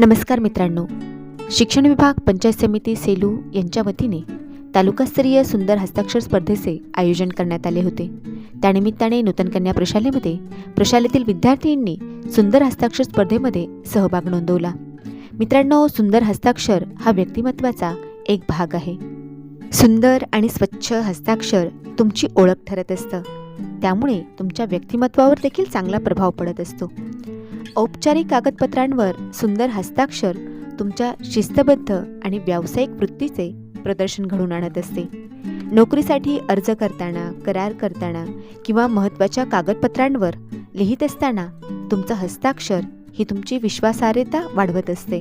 नमस्कार मित्रांनो. शिक्षण विभाग पंचायत समिती सेलू यांच्या वतीने तालुकास्तरीय सुंदर हस्ताक्षर स्पर्धेचे आयोजन करण्यात आले होते. त्यानिमित्ताने नूतन कन्या प्रशालेमध्ये प्रशालेतील विद्यार्थ्यांनी सुंदर हस्ताक्षर स्पर्धेमध्ये सहभाग नोंदवला. मित्रांनो सुंदर हस्ताक्षर हा व्यक्तिमत्वाचा एक भाग आहे. सुंदर आणि स्वच्छ हस्ताक्षर तुमची ओळख ठरत असतं. त्यामुळे तुमच्या व्यक्तिमत्वावर देखील चांगला प्रभाव पडत असतो. औपचारिक कागदपत्रांवर सुंदर हस्ताक्षर तुमच्या शिस्तबद्ध आणि व्यावसायिक वृत्तीचे प्रदर्शन घडून आणत असते. नोकरीसाठी अर्ज करताना करार करताना किंवा महत्त्वाच्या कागदपत्रांवर लिहित असताना तुमचं हस्ताक्षर ही तुमची विश्वासार्हता वाढवत असते.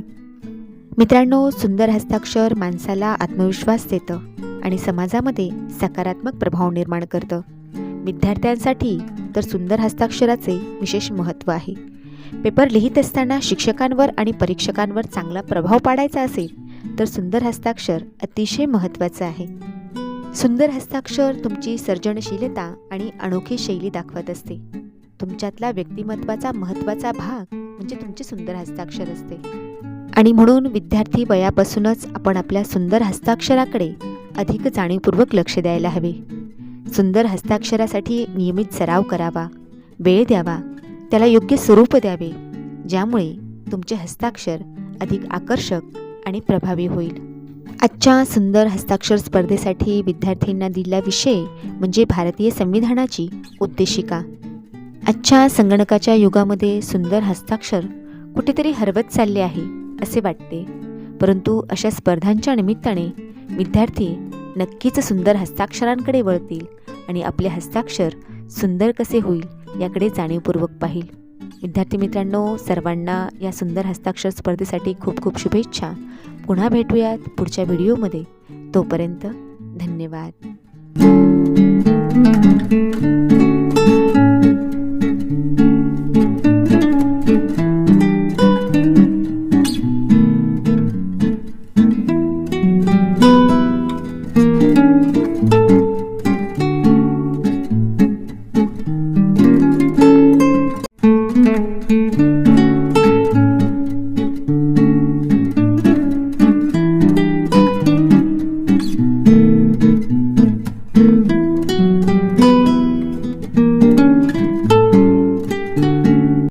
मित्रांनो सुंदर हस्ताक्षर माणसाला आत्मविश्वास देतं आणि समाजामध्ये सकारात्मक प्रभाव निर्माण करतं. विद्यार्थ्यांसाठी तर सुंदर हस्ताक्षराचे विशेष महत्त्व आहे. पेपर लिहित असताना शिक्षकांवर आणि परीक्षकांवर चांगला प्रभाव पाडायचा असेल तर सुंदर हस्ताक्षर अतिशय महत्त्वाचं आहे. सुंदर हस्ताक्षर तुमची सर्जनशीलता आणि अनोखी शैली दाखवत असते. तुमच्यातला व्यक्तिमत्वाचा महत्त्वाचा भाग म्हणजे तुमचे सुंदर हस्ताक्षर असते. आणि म्हणून विद्यार्थी वयापासूनच आपण आपल्या सुंदर हस्ताक्षराकडे अधिक जाणीवपूर्वक लक्ष द्यायला हवे. सुंदर हस्ताक्षरासाठी नियमित सराव करावा वेळ द्यावा त्याला योग्य स्वरूप द्यावे ज्यामुळे तुमचे हस्ताक्षर अधिक आकर्षक आणि प्रभावी होईल. आजच्या सुंदर हस्ताक्षर स्पर्धेसाठी विद्यार्थ्यांना दिलेला विषय म्हणजे भारतीय संविधानाची उद्देशिका. आजच्या संगणकाच्या युगामध्ये सुंदर हस्ताक्षर कुठेतरी हरवत चालले आहे असे वाटते. परंतु अशा स्पर्धांच्या निमित्ताने विद्यार्थी नक्कीच सुंदर हस्ताक्षरांकडे वळतील आणि आपले हस्ताक्षर सुंदर कसे होईल याकडे जाणीवपूर्वक पाहिल. विद्यार्थी मित्रांनो सर्वांना या सुंदर हस्ताक्षर स्पर्धेसाठी खूप खूप शुभेच्छा. पुन्हा भेटूयात पुढच्या व्हिडिओमध्ये. तोपर्यंत धन्यवाद.